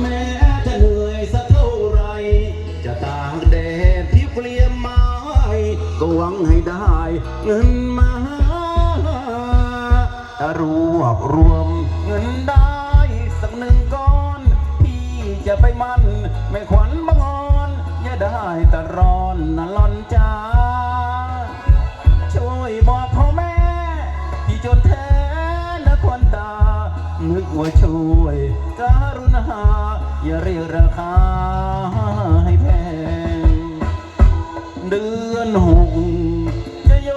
แม้จะเหนื่อยสักเท่าไร จะตากแดดที่เปลี่ยมไม้ก็หวังให้ได้เงินมารวบรวมเงินได้สักหนึ่งก้อนพี่จะไปมันไม่ขวัญบังอ่อนอย่าได้แต่ร้อนนะลอนจ้าช่วยบอกพ่อแม่ที่จน นึกว่าช่วยการุณาอย่าเรียกราคาให้แพง เดือนหกจะย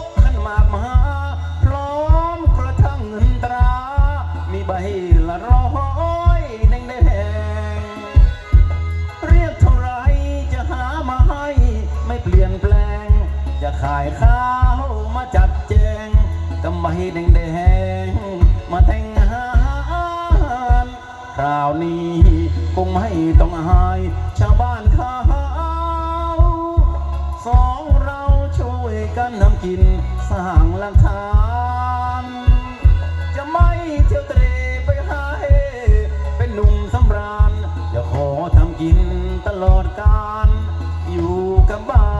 กขันหมากมาพร้อมกระทั่งเงินตรา มีใบละร้อยแดงแดงเรียกเท่าไรจะหามาให้ ไม่เปลี่ยนแปลง จะขายข้าวมาจัดแจงกำไมแดงแดงมาแต่ง นี้ คงไม่ต้องอาย ชาวบ้านเขาสองเราช่วยกันทำกินสร้างหลักฐานจะไม่เที่ยวเตรไปหาเฮเป็นหนุ่มสำราญจะขอทำกินตลอดกาลอยู่กับบ้าน